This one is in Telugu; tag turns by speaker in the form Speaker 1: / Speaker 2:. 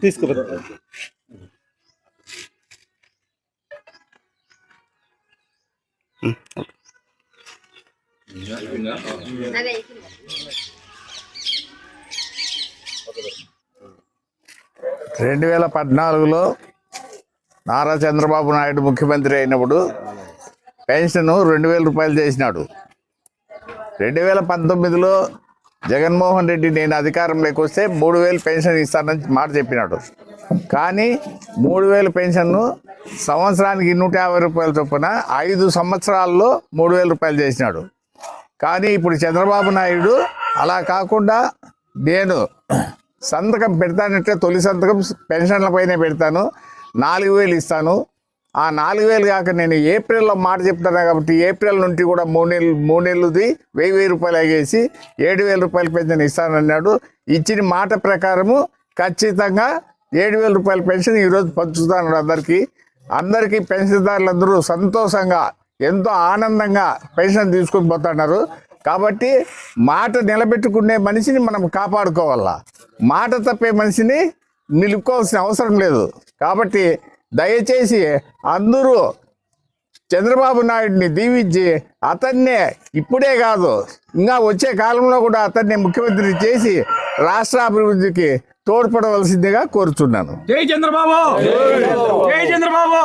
Speaker 1: తీసుకుపోతా
Speaker 2: రెండు వేల పద్నాలుగులో నారా చంద్రబాబు నాయుడు ముఖ్యమంత్రి అయినప్పుడు పెన్షన్ రెండు వేల రూపాయలు చేసినాడు. రెండు వేల పంతొమ్మిదిలో జగన్మోహన్ రెడ్డి నేను అధికారంలోకి వస్తే మూడు వేలు పెన్షన్ ఇస్తానని మాట చెప్పినాడు. కానీ మూడు వేల పెన్షన్ను సంవత్సరానికి నూట యాభై రూపాయల చొప్పున ఐదు సంవత్సరాల్లో మూడు వేల రూపాయలు చేసినాడు. కానీ ఇప్పుడు చంద్రబాబు నాయుడు అలా కాకుండా నేను సంతకం పెడతానంటే తొలి సంతకం పెన్షన్లపైనే పెడతాను. నాలుగు వేలు ఇస్తాను. ఆ నాలుగు వేలు కాక నేను ఏప్రిల్లో మాట చెప్తాను కాబట్టి ఏప్రిల్ నుండి కూడా మూడు నెలలు మూడు నెలలుది వెయ్యి వెయ్యి రూపాయలు ఎగేసి ఏడు వేల రూపాయల పెన్షన్ ఇస్తానన్నాడు. ఇచ్చిన మాట ప్రకారము ఖచ్చితంగా ఏడు వేల రూపాయల పెన్షన్ ఈరోజు పంచుతాను అందరికీ. అందరికీ పెన్షన్దారులందరూ సంతోషంగా ఎంతో ఆనందంగా పెన్షన్ తీసుకొని పోతున్నారు. కాబట్టి మాట నిలబెట్టుకునే మనిషిని మనం కాపాడుకోవాలా? మాట తప్పే మనిషిని నిలుపుకోవాల్సిన అవసరం లేదు. కాబట్టి దయచేసి అందరూ చంద్రబాబు నాయుడిని దీవించి అతన్నే ఇప్పుడే కాదు ఇంకా వచ్చే కాలంలో కూడా అతన్ని ముఖ్యమంత్రి చేసి రాష్ట్ర అభివృద్ధికి తోడ్పడవలసిందిగా కోరుచున్నాను.
Speaker 3: జై చంద్రబాబు! జై చంద్రబాబు!